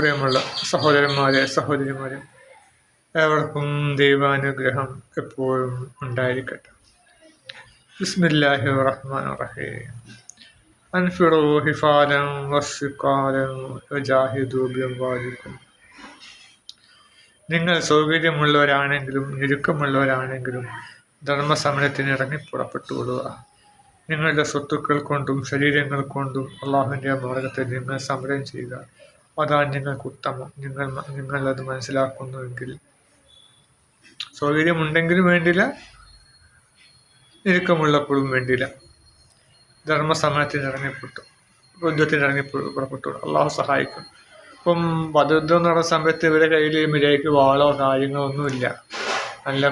പ്രിയമുള്ള സഹോദരന്മാരെ സഹോദരിമാരെ ഏവർക്കും ദൈവാനുഗ്രഹം എപ്പോഴും ഉണ്ടായിരിക്കട്ടെ. ബിസ്മില്ലാഹി റഹ്മാൻ റഹീം അൻഫിറു ഹിഫാലം വസ്സുക്കാലം വജാഹിദു ബിഅംവാലിക്കും. നിങ്ങൾ സൗകര്യമുള്ളവരാണെങ്കിലും ഞെരുക്കമുള്ളവരാണെങ്കിലും ധർമ്മസമരത്തിന് ഇറങ്ങി പുറപ്പെട്ടുകൊള്ളുക നിങ്ങളുടെ സ്വത്തുക്കൾ കൊണ്ടും ശരീരങ്ങൾ കൊണ്ടും അള്ളാഹുവിന്റെ മാർഗത്തിൽ നിങ്ങൾ സമരം ചെയ്യുക. അതാണ് നിങ്ങൾക്ക് ഉത്തമം നിങ്ങൾ നിങ്ങൾ അത് മനസ്സിലാക്കുന്നുവെങ്കിൽ. സൗകര്യമുണ്ടെങ്കിലും വേണ്ടില്ല. ഞെരുക്കമുള്ളപ്പോഴും വേണ്ടില്ല. ധർമ്മസമയത്തിന് ഇറങ്ങിപ്പെട്ടു യുദ്ധത്തിന് ഇറങ്ങി പുറപ്പെട്ടു. അള്ളാഹു സഹായിക്കും. ഇപ്പം ബദുദ്ധം നടന്ന സമയത്ത് ഇവരെ കയ്യിൽ മിരയ്ക്ക് വാളോ കാര്യങ്ങളോ ഒന്നുമില്ല. നല്ല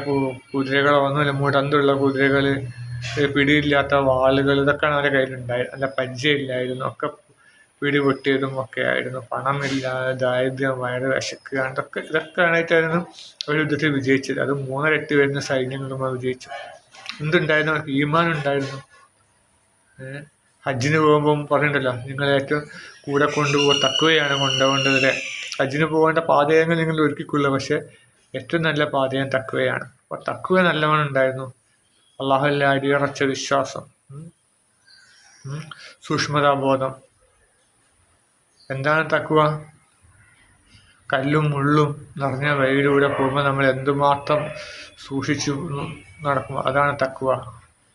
കുതിരകളോ ഒന്നുമില്ല. മുടന്തുള്ള കുതിരകൾ പിടിയില്ലാത്ത വാളുകൾ ഇതൊക്കെയാണ് അവരുടെ കയ്യിലുണ്ടായത് നല്ല പരിചയമില്ലായിരുന്നു. ഒക്കെ പിടി പൊട്ടിയതും ഒക്കെ ആയിരുന്നു. പണമില്ലാതെ ദാരിദ്ര്യം വയറ് വിശക്കുക അതൊക്കെ ഇതൊക്കെ ആയിട്ടായിരുന്നു അവർ യുദ്ധത്തിൽ വിജയിച്ചത്. അത് മൂന്നരട്ടി വരുന്ന സൈന്യങ്ങളുമായി വിജയിച്ചു. എന്തുണ്ടായിരുന്നു? ഈമാൻ ഉണ്ടായിരുന്നു ഹജ്ജിന് പോകുമ്പം പറഞ്ഞിട്ടുണ്ടല്ലോ നിങ്ങൾ ഏറ്റവും കൂടെ കൊണ്ടുപോകുക തക്കുകയാണ് കൊണ്ടുപോകേണ്ടത് ഹജ്ജിന് പോകേണ്ട പാതയങ്ങൾ നിങ്ങൾ ഒരുക്കിക്കൊള്ളുക പക്ഷേ ഏറ്റവും നല്ല പാതയം തക്കുകയാണ് അപ്പോൾ തക്കുക നല്ലവണ്ണം ഉണ്ടായിരുന്നു. അള്ളാഹുല്ല അടിയുറച്ച വിശ്വാസം. സൂക്ഷ്മതാബോധം. എന്താണ് തക്കുവ കല്ലും മുള്ളും നിറഞ്ഞ വഴിയിലൂടെ പോകുമ്പോൾ നമ്മൾ എന്തുമാത്രം സൂക്ഷിച്ചു നടക്കും അതാണ് തക്കുവ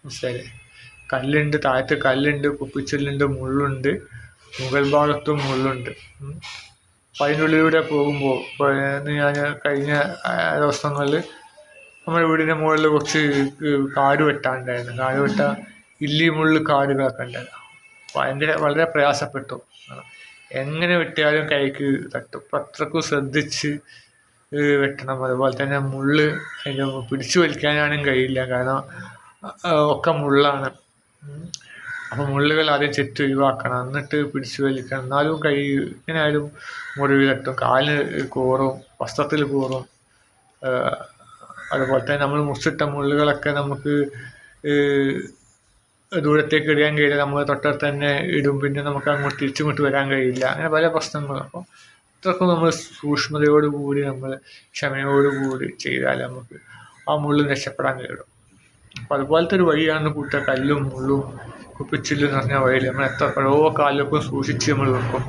മനസ്സിലായില്ലേ? കല്ലുണ്ട് താഴത്ത് കല്ലുണ്ട് കുപ്പിച്ചെല്ലുണ്ട് മുള്ളുണ്ട് മുകൾ ഭാഗത്തും മുള്ളുണ്ട്. അപ്പം അതിനുള്ളിലൂടെ പോകുമ്പോൾ ഞാൻ കഴിഞ്ഞ ദിവസങ്ങളിൽ നമ്മുടെ വീടിന്റെ മുകളിൽ കുറച്ച് കാട് വെട്ടാണ്ടായിരുന്നു. കാട് വെട്ട ഇല്ലി മുള്ളു കാടുകളൊക്കെ ഉണ്ടായിരുന്നു. ഭയങ്കര വളരെ പ്രയാസപ്പെട്ടു. എങ്ങനെ വെട്ടിയാലും കൈക്ക് തട്ടും. അത്രക്കും ശ്രദ്ധിച്ച് വെട്ടണം. അതുപോലെ തന്നെ മുള്ള് അതിന്റെ പിടിച്ചു വലിക്കാനാണ് കഴിയില്ല. കാരണം ഒക്കെ മുള്ളാണ്. അപ്പോൾ മുള്ളുകൾ ആദ്യം ചെറ്റ് ഒഴിവാക്കണം. എന്നിട്ട് പിടിച്ചു വലിക്കണം. എന്നാലും കൈ എങ്ങനെയായാലും മുറിവ് തട്ടും. കാലിന് കോറും വസ്ത്രത്തിൽ കോറും. അതുപോലെ തന്നെ നമ്മൾ മുറിച്ചിട്ട മുള്ളുകളൊക്കെ നമുക്ക് ദൂരത്തേക്ക് ഇടാൻ കഴിയില്ല നമ്മൾ തൊട്ടടുത്ത് തന്നെ ഇടും. പിന്നെ നമുക്ക് അങ്ങോട്ട് തിരിച്ചിങ്ങോട്ട് വരാൻ കഴിയില്ല. അങ്ങനെ പല പ്രശ്നങ്ങളും. അപ്പോൾ അത്രക്കും നമ്മൾ സൂക്ഷ്മതയോടുകൂടി നമ്മൾ ക്ഷമയോടുകൂടി ചെയ്താൽ നമുക്ക് ആ മുള്ളിൽ രക്ഷപ്പെടാൻ കഴിയും. അപ്പോൾ അതുപോലത്തെ ഒരു വഴിയാണ് കൂട്ട കല്ലും മുള്ളും കുപ്പിച്ചില്ലും എന്ന് പറഞ്ഞ വഴിയിൽ നമ്മൾ എത്ര ഓരോ കാലൊക്കെ സൂക്ഷിച്ച് നമ്മൾ വെക്കും.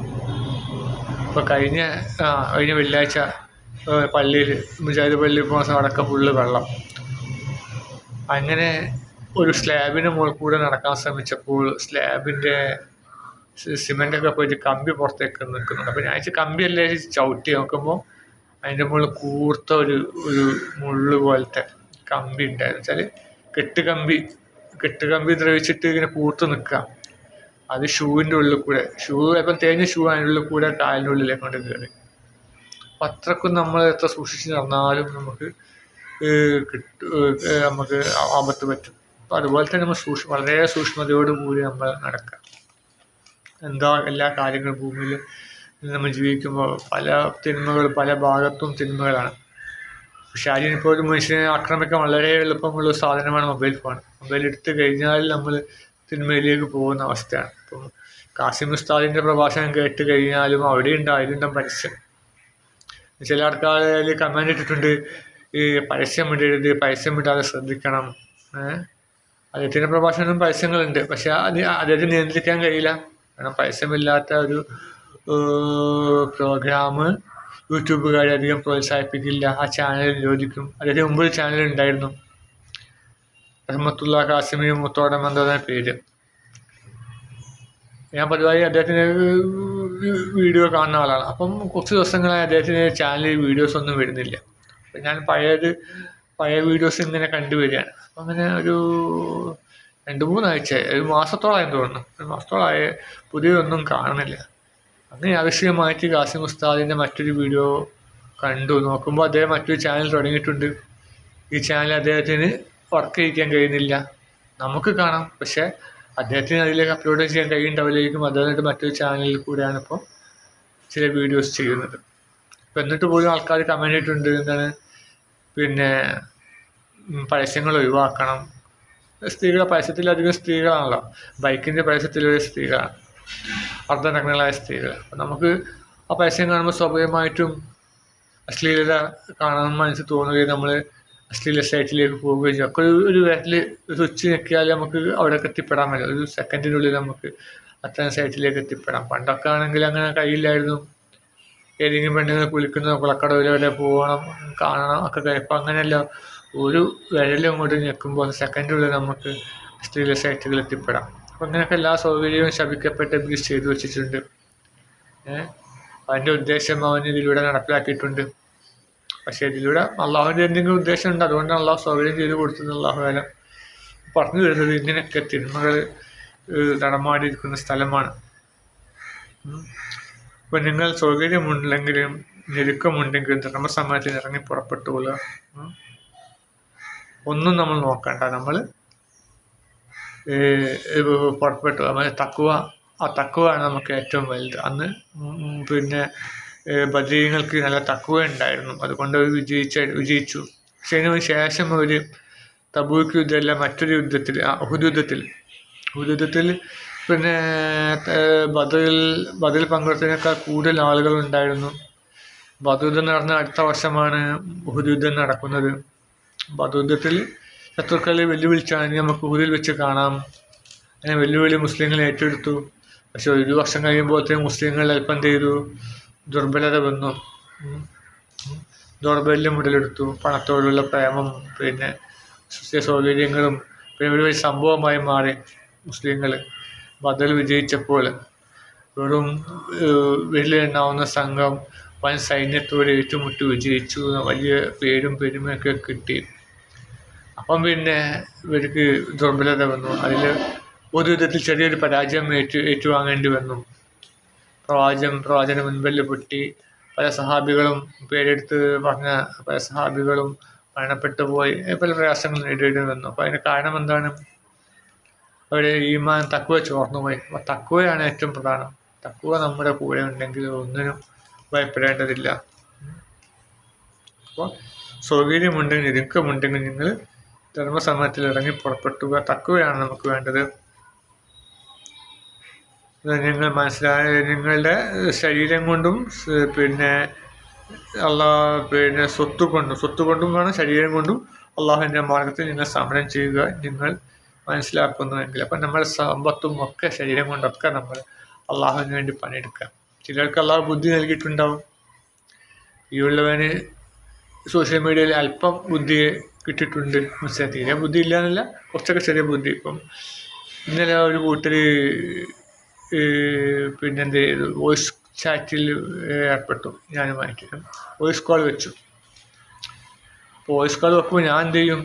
ഇപ്പോൾ കഴിഞ്ഞ കഴിഞ്ഞ വെള്ളിയാഴ്ച പള്ളിയിൽ മുജാഹിദ് പള്ളിയിൽ പോകുന്ന അടക്ക ഫുള്ള് വെള്ളം. അങ്ങനെ ഒരു സ്ലാബിന് മുകളിൽ കൂടെ നടക്കാൻ ശ്രമിച്ചപ്പോൾ സ്ലാബിന്റെ സിമെന്റൊക്കെ പോയിട്ട് കമ്പി പുറത്തേക്ക് നിൽക്കുന്നുണ്ട്. അപ്പോൾ ഞാൻ കമ്പിയല്ലേ ചവിട്ടി നോക്കുമ്പോൾ അതിന്റെ മുകളിൽ കൂർത്ത ഒരു ഒരു മുള്ളു പോലത്തെ കമ്പി ഉണ്ടായിരുന്നു. വെച്ചാൽ കെട്ടുകമ്പി കെട്ടുകമ്പി ദ്രവിച്ചിട്ട് ഇങ്ങനെ കൂർത്ത് നിൽക്കുക. അത് ഷൂവിന്റെ ഉള്ളിൽ കൂടെ ഷൂ ഇപ്പം തേഞ്ഞ ഷൂ അതിന്റെ ഉള്ളിൽ കൂടെ കാലിന്റെ ഉള്ളിലേക്ക് കൊണ്ട് കയറി അപ്പം അത്രക്കും നമ്മൾ എത്ര സൂക്ഷിച്ച് നടന്നാലും നമുക്ക് കിട്ടു നമുക്ക് ആപത്ത് പറ്റും. അപ്പം അതുപോലെ തന്നെ നമ്മൾ സൂക്ഷ്മ വളരെ സൂക്ഷ്മതയോടുകൂടി നമ്മൾ നടക്കുക. എന്താ എല്ലാ കാര്യങ്ങളും ഭൂമിയിൽ നമ്മൾ ജീവിക്കുമ്പോൾ പല തിന്മകൾ പല ഭാഗത്തും തിന്മകളാണ്. പക്ഷെ അതിനിപ്പോൾ ഒരു മനുഷ്യനെ ആക്രമിക്കാൻ വളരെ എളുപ്പമുള്ള സാധനമാണ് മൊബൈൽ ഫോൺ. മൊബൈൽ എടുത്തു കഴിഞ്ഞാൽ നമ്മൾ തിന്മയിലേക്ക് പോകുന്ന അവസ്ഥയാണ്. ഇപ്പം കാസിം ഉസ്താദിന്റെ പ്രഭാഷണം കേട്ട് കഴിഞ്ഞാലും അവിടെ ഉണ്ടായിരുന്ന പരസ്യം? ചില ആൾക്കാർ കമാൻഡ് ഇട്ടിട്ടുണ്ട് ഈ പരസ്യം ഇടരുത് പരസ്യം ഇടാതെ ശ്രദ്ധിക്കണം. അദ്ദേഹത്തിന്റെ പ്രഭാഷണം പരസ്യങ്ങളുണ്ട്. പക്ഷെ അത് അദ്ദേഹത്തിന് നിയന്ത്രിക്കാൻ കഴിയില്ല. കാരണം പരസ്യമില്ലാത്ത ഒരു പ്രോഗ്രാം യൂട്യൂബുകാരെ അധികം പ്രോത്സാഹിപ്പിക്കില്ല. ആ ചാനൽ നിരോധിക്കും അദ്ദേഹത്തിന് മുമ്പ് ഒരു ചാനൽ ഉണ്ടായിരുന്നു. റഹ്മത്തുള്ള കാസിമി മുത്തോടം എന്ന പേര്. ഞാൻ പതിവായി അദ്ദേഹത്തിന്റെ വീഡിയോ കാണുന്ന ആളാണ്. അപ്പം കുറച്ച് ദിവസങ്ങളായി അദ്ദേഹത്തിന്റെ ചാനലിൽ വീഡിയോസ് ഒന്നും വരുന്നില്ല. ഞാൻ പഴയത് പഴയ വീഡിയോസ് ഇങ്ങനെ കണ്ടുവരികയാണ് അപ്പം അങ്ങനെ ഒരു രണ്ട് മൂന്നാഴ്ച ഒരു മാസത്തോളമായി തോന്നുന്നു. ഒരു മാസത്തോളമായ പുതിയതൊന്നും കാണുന്നില്ല. അങ്ങനെ ആവശ്യമായിട്ട് ഖാസിം ഉസ്താദിന്റെ മറ്റൊരു വീഡിയോ കണ്ടു. നോക്കുമ്പോൾ അദ്ദേഹം മറ്റൊരു ചാനൽ തുടങ്ങിയിട്ടുണ്ട്. ഈ ചാനൽ അദ്ദേഹത്തിന് വർക്ക് ചെയ്യിക്കാൻ കഴിയുന്നില്ല. നമുക്ക് കാണാം. പക്ഷേ അദ്ദേഹത്തിന് അതിലേക്ക് അപ്ലോഡ് ചെയ്യാൻ കഴിയുന്നുണ്ടാവില്ലായിരിക്കും. അദ്ദേഹത്തിന്റെ മറ്റൊരു ചാനലിൽ കൂടെയാണ് ഇപ്പോൾ ചില വീഡിയോസ് ചെയ്യുന്നത്. ഇപ്പം എന്നിട്ട് പോലും ആൾക്കാർ കമന്റ് ഇട്ടിട്ടുണ്ട്. എന്താണ്? പിന്നെ പരസ്യങ്ങൾ ഒഴിവാക്കണം. സ്ത്രീകളെ പരസ്യത്തിലധികം സ്ത്രീകളാണല്ലോ. ബൈക്കിന്റെ പരസ്യത്തിലൊരു സ്ത്രീകളാണ്. അർദ്ധനഗ്നങ്ങളായ സ്ത്രീകൾ അപ്പം നമുക്ക് ആ പരസ്യം കാണുമ്പോൾ സ്വാഭാവികമായിട്ടും അശ്ലീലത കാണാൻ മനസ്സിൽ തോന്നുകയും നമ്മൾ അശ്ലീല സൈറ്റിലേക്ക് പോവുകയും ചെയ്യും. ഒക്കെ ഒരു വിരൽ സ്വിച്ച് ഞെക്കിയാൽ നമുക്ക് അവിടെ എത്തിപ്പെടാൻ പറ്റും. ഒരു സെക്കൻഡിനുള്ളിൽ നമുക്ക് അത്തരം സൈറ്റിലേക്ക് എത്തിപ്പെടാം. പണ്ടൊക്കെ ആണെങ്കിൽ അങ്ങനെ കഴിയില്ലായിരുന്നു ഏതെങ്കിലും പെണ്ണുങ്ങൾ കുളിക്കുന്ന കുളക്കടവിൽ വല്ല പോകണം കാണണം ഒക്കെ ഇപ്പം അങ്ങനെയല്ല. ഒരു വിരലും അങ്ങോട്ട് ഞെക്കുമ്പോൾ സെക്കൻഡുള്ളിൽ നമുക്ക് സ്ത്രീല സൈറ്റുകൾ എത്തിപ്പെടാം. അപ്പം അങ്ങനെയൊക്കെ എല്ലാ സൗകര്യവും ശപിക്കപ്പെട്ട് ബിസ് ചെയ്തു വെച്ചിട്ടുണ്ട്. ഏഹ് അവന്റെ ഉദ്ദേശം അവൻ ഇതിലൂടെ നടപ്പിലാക്കിയിട്ടുണ്ട്. പക്ഷേ ഇതിലൂടെ അള്ളാഹുവിന്റെ എന്തെങ്കിലും ഉദ്ദേശം ഉണ്ട്. അതുകൊണ്ടാണ് അള്ളാഹു സൗകര്യം ചെയ്ത് കൊടുത്തത് അള്ളാഹു കാലം പറഞ്ഞു വരുന്നത് ഇങ്ങനെയൊക്കെ തിന്മകൾ നടമാടിയിരിക്കുന്ന സ്ഥലമാണ്. നിങ്ങൾ സൗകര്യമുണ്ടെങ്കിലും ഞെരുക്കമുണ്ടെങ്കിലും ധർമ്മസമയത്തിൽ ഇറങ്ങി പുറപ്പെട്ടുകൊള്ളുക. ഒന്നും നമ്മൾ നോക്കണ്ട. നമ്മൾ പുറപ്പെട്ടു. നമ്മൾ തക്കുവ ആ തക്കുവാണ് നമുക്ക് ഏറ്റവും വലുത്. അന്ന് പിന്നെ ബദരീങ്ങൾക്ക് നല്ല തക്കുവ ഉണ്ടായിരുന്നു. അതുകൊണ്ട് അവർ വിജയിച്ച വിജയിച്ചു. പക്ഷെ അതിന് ശേഷം അവർ തബൂക്ക് യുദ്ധമല്ല മറ്റൊരു യുദ്ധത്തിൽ ഉഹുദ് യുദ്ധത്തിൽ. ഉഹുദ് യുദ്ധത്തിൽ പിന്നെ ബദറിൽ ബദറിൽ പങ്കെടുത്തതിനേക്കാൾ കൂടുതൽ ആളുകൾ ഉണ്ടായിരുന്നു. ബദർ യുദ്ധം നടന്ന അടുത്ത വർഷമാണ് ഉഹുദ് നടക്കുന്നത്. ബദർ യുദ്ധത്തിൽ ശത്രുക്കളെ വെല്ലുവിളിച്ചാണ് നമുക്ക് ഊരിൽ വെച്ച് കാണാം. അങ്ങനെ വെല്ലുവിളി മുസ്ലിങ്ങൾ ഏറ്റെടുത്തു. പക്ഷെ ഒരു വർഷം കഴിയുമ്പോഴത്തേക്കും മുസ്ലിങ്ങൾ അല്പം ചെയ്തു ദുർബലത വന്നു. ദുർബല്യം ഉടലെടുത്തു. പണത്തോടുള്ള പ്രേമം പിന്നെ സൗകര്യങ്ങളും പിന്നെ ഒരു സംഭവമായി മാറി മുസ്ലിങ്ങൾ. ബദൽ വിജയിച്ചപ്പോൾ വെറും വിരലിലെണ്ണാവുന്ന സംഘം വൻ സൈന്യത്തോട് ഏറ്റുമുട്ടി വിജയിച്ചു വലിയ പേരും പെരുമയൊക്കെ കിട്ടി. അപ്പം പിന്നെ ഇവർക്ക് ദുർബലത വന്നു. അതിൽ ഒരു വിധത്തിൽ ചെറിയൊരു പരാജയം ഏറ്റു ഏറ്റുവാങ്ങേണ്ടി വന്നു. പ്രവാചകം പ്രവാചന മുൻപല്ല് പൊട്ടി പല സഹാബികളും പേരെടുത്ത് പറഞ്ഞ പല സഹാബികളും മരണപ്പെട്ടു പോയി പല പ്രയാസങ്ങൾ നേരിടേണ്ടി വന്നു. അപ്പോൾ അതിന് കാരണം എന്താണ്? അവരുടെ ഈമാൻ തക്കുവ ചോർന്നു പോയി. അപ്പോൾ തക്കുവയാണ് ഏറ്റവും പ്രധാനം. തക്കുവ നമ്മുടെ കൂടെ ഉണ്ടെങ്കിൽ ഒന്നിനും ഭയപ്പെടേണ്ടതില്ല. അപ്പോൾ സൗകര്യമുണ്ടെങ്കിൽ ഇടുക്കമുണ്ടെങ്കിൽ നിങ്ങൾ ധർമ്മസമയത്തിൽ ഇറങ്ങി പുറപ്പെട്ടുക തക്കുവയാണ് നമുക്ക് വേണ്ടത്. നിങ്ങൾ മനസ്സിലായ നിങ്ങളുടെ ശരീരം കൊണ്ടും പിന്നെ അള്ളാ പിന്നെ സ്വത്ത് കൊണ്ടും സ്വത്ത് കൊണ്ടും വേണം ശരീരം കൊണ്ടും അള്ളാഹുവിന്റെ മാർഗത്തിൽ നിങ്ങൾ സമരം ചെയ്യുക നിങ്ങൾ മനസ്സിലാക്കുന്നുവെങ്കിൽ അപ്പം നമ്മുടെ സമ്പത്തും ഒക്കെ ശരീരം കൊണ്ടൊക്കെ നമ്മൾ അള്ളാഹുവിന് വേണ്ടി പണിയെടുക്കാം ചിലർക്ക് അള്ളാഹു ബുദ്ധി നൽകിയിട്ടുണ്ടാവും. ഈ ഉള്ളവന് സോഷ്യൽ മീഡിയയിൽ അല്പം ബുദ്ധി കിട്ടിയിട്ടുണ്ട്. മനസ്സിലായി? തീരെ ബുദ്ധി ഇല്ല എന്നല്ല കുറച്ചൊക്കെ ചെറിയ ബുദ്ധി. ഇപ്പം ഇന്നലെ ഒരു കൂട്ടർ പിന്നെ എന്ത് ചെയ്തു? വോയിസ് ചാറ്റിൽ ഏർപ്പെട്ടു. ഞാനുമായിട്ട് വോയിസ് കോൾ വെച്ചു. വോയിസ് കോൾ വെക്കുമ്പോൾ ഞാൻ എന്ത് ചെയ്യും?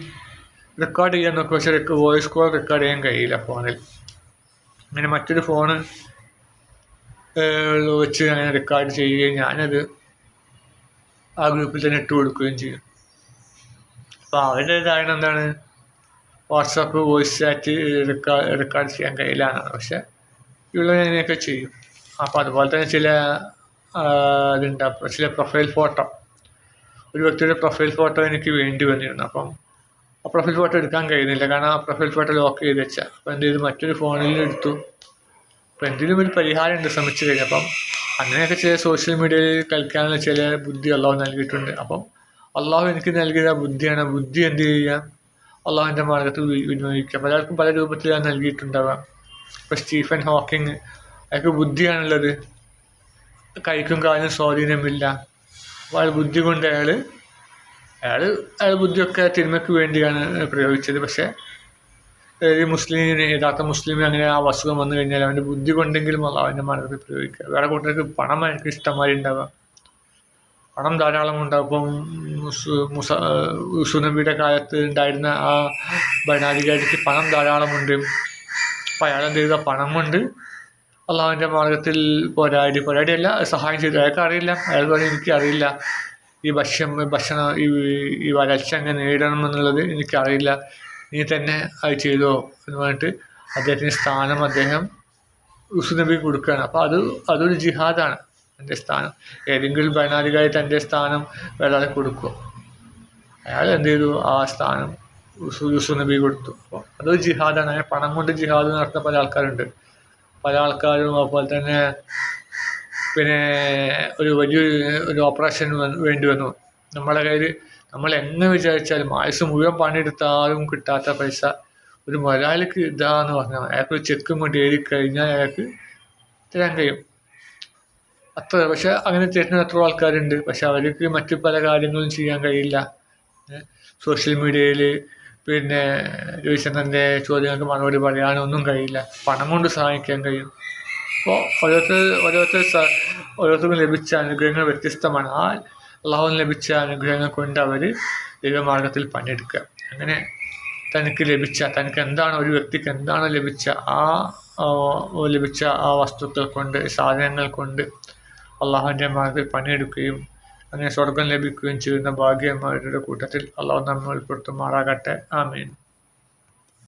റെക്കോർഡ് ചെയ്യാൻ നോക്കും പക്ഷേ വോയിസ് കോൾ റെക്കോർഡ് ചെയ്യാൻ കഴിയില്ല ഫോണിൽ. അങ്ങനെ മറ്റൊരു ഫോണ് വെച്ച് അങ്ങനെ റെക്കോർഡ് ചെയ്യുകയും ഞാനത് ആ ഗ്രൂപ്പിൽ തന്നെ ഇട്ട് കൊടുക്കുകയും ചെയ്യും. അപ്പോൾ അവരുടെ കാരണം എന്താണ്? WhatsApp voice chat record record ചെയ്യാൻ കഴിയില്ല എന്നാണ്. പക്ഷെ ഇവിടെ അങ്ങനെയൊക്കെ ചെയ്യും. അപ്പോൾ അതുപോലെ തന്നെ ചില ആ, ഇതുണ്ട്. ചില പ്രൊഫൈൽ ഫോട്ടോ ഒരു വ്യക്തിയുടെ പ്രൊഫൈൽ ഫോട്ടോ എനിക്ക് വേണ്ടി വന്നിരുന്നു. അപ്പം പ്രൊഫൈൽ ഫോട്ടോ എടുക്കാൻ കഴിയുന്നില്ല. കാരണം ആ പ്രൊഫൈൽ ഫോട്ടോ ലോക്ക് ചെയ്ത് വെച്ചാൽ അപ്പോൾ എന്ത് ചെയ്തു? മറ്റൊരു ഫോണിൽ എടുത്തു. അപ്പോൾ എന്തെങ്കിലും ഒരു പരിഹാരം ഉണ്ട് ശ്രമിച്ചു കഴിഞ്ഞാൽ അപ്പം അങ്ങനെയൊക്കെ ചില സോഷ്യൽ മീഡിയയിൽ കളിക്കാനുള്ള ചില ബുദ്ധി അള്ളാഹു നൽകിയിട്ടുണ്ട്. അപ്പം അള്ളാഹു എനിക്ക് നൽകിയ ബുദ്ധിയാണ്. ബുദ്ധി എന്ത് ചെയ്യുക? അള്ളാഹുവിന്റെ മാർഗത്തിൽ വിനിയോഗിക്കുക. പലർക്കും പല രൂപത്തിലാണ് നൽകിയിട്ടുണ്ടാവാം. ഇപ്പോൾ സ്റ്റീഫൻ ഹോക്കിങ് അയാൾക്ക് ബുദ്ധിയാണുള്ളത്. കൈക്കും കാലിനും സ്വാധീനമില്ല. അപ്പോൾ ബുദ്ധി കൊണ്ട് അയാൾ അയാൾ അയാൾ ബുദ്ധിയൊക്കെ തിന്മയ്ക്ക് വേണ്ടിയാണ് പ്രയോഗിച്ചത്. പക്ഷേ ഒരു മുസ്ലിം യഥാർത്ഥ മുസ്ലിം അങ്ങനെ ആ അസുഖം വന്നു കഴിഞ്ഞാൽ അവന്റെ ബുദ്ധി കൊണ്ടെങ്കിലും അവന്റെ മാർഗത്തിൽ പ്രയോഗിക്കുക. വേറെ കൂട്ടർക്ക് പണം അയാൾക്ക് ഇഷ്ടമായി ഉണ്ടാവാം. പണം ധാരാളം ഉണ്ടാവും. മുസ സുനബിയുടെ കാലത്ത് ഉണ്ടായിരുന്ന ആ ഭരണാധികാരിക്ക് പണം ധാരാളമുണ്ട് അപ്പം അയാൾ എന്ത് ചെയ്ത? പണം കൊണ്ട് അള്ളാഹുവിന്റെ മാർഗത്തിൽ പോരാടി. പോരാടിയല്ല സഹായം ചെയ്തു. അയാൾക്ക് അറിയില്ല. അയാൾ പറഞ്ഞു എനിക്ക് അറിയില്ല. ഈ ഭക്ഷ്യം ഭക്ഷണം ഈ ഈ വരൾച്ച എങ്ങനെ നേരിടണം എന്നുള്ളത് എനിക്കറിയില്ല. നീ തന്നെ അത് ചെയ്തോ എന്ന് പറഞ്ഞിട്ട് അദ്ദേഹത്തിന്റെ സ്ഥാനം അദ്ദേഹം ഉസുനബി കൊടുക്കുകയാണ്. അപ്പോൾ അത് അതൊരു ജിഹാദാണ് തന്റെ സ്ഥാനം. ഏതെങ്കിലും ഭരണാധികാരി തന്റെ സ്ഥാനം വേറെ കൊടുക്കുക അയാൾ എന്ത് ചെയ്തു? ആ സ്ഥാനം യുസുനബി കൊടുത്തു. അപ്പോൾ അതൊരു ജിഹാദാണ്. അങ്ങനെ പണം കൊണ്ട് ജിഹാദ് നടത്തുന്ന പല ആൾക്കാരുണ്ട്. പല ആൾക്കാരും അതുപോലെ തന്നെ പിന്നെ ഒരു വലിയൊരു ഒരു ഓപ്പറേഷൻ വേണ്ടി വന്നു. നമ്മളെ കയ്യിൽ നമ്മൾ എങ്ങനെ വിചാരിച്ചാലും ആയുസ് മുഴുവൻ പണിയെടുത്താലും കിട്ടാത്ത പൈസ ഒരു മുതലാളിക്ക് ഇതാന്ന് പറഞ്ഞാൽ അയാൾക്ക് ഒരു ചെക്കും കൊണ്ട് എഴുതി കഴിഞ്ഞാൽ അയാൾക്ക് തരാൻ കഴിയും. അത്ര പക്ഷെ അങ്ങനെ തരുന്ന എത്ര ആൾക്കാരുണ്ട്. പക്ഷെ അവർക്ക് മറ്റു പല കാര്യങ്ങളും ചെയ്യാൻ കഴിയില്ല. സോഷ്യൽ മീഡിയയിൽ പിന്നെ രവിചന്ദ്രന്റെ ചോദ്യങ്ങൾക്ക് മറുപടി പറയാനൊന്നും കഴിയില്ല. പണം കൊണ്ട് സഹായിക്കാൻ കഴിയും. അപ്പോൾ ഓരോരുത്തർ ഓരോരുത്തർ ഓരോരുത്തർക്കും ലഭിച്ച അനുഗ്രഹങ്ങൾ വ്യത്യസ്തമാണ്. ആ അള്ളാഹുവിന് ലഭിച്ച അനുഗ്രഹങ്ങൾ കൊണ്ട് അവർ ദൈവമാർഗത്തിൽ പണിയെടുക്കുക. അങ്ങനെ തനിക്ക് ലഭിച്ച തനിക്ക് എന്താണ് ഒരു വ്യക്തിക്ക് എന്താണ് ലഭിച്ച ആ ലഭിച്ച ആ വസ്തുക്കൾ കൊണ്ട് സാധനങ്ങൾ കൊണ്ട് അള്ളാഹുവിന്റെ മാർഗത്തിൽ പണിയെടുക്കുകയും അങ്ങനെ സ്വർഗം ലഭിക്കുകയും ചെയ്യുന്ന ഭാഗ്യന്മാരുടെ കൂട്ടത്തിൽ അള്ളാഹു നമ്മൾ ഉൾപ്പെടുത്തുമാറാകട്ടെ. ആമീൻ.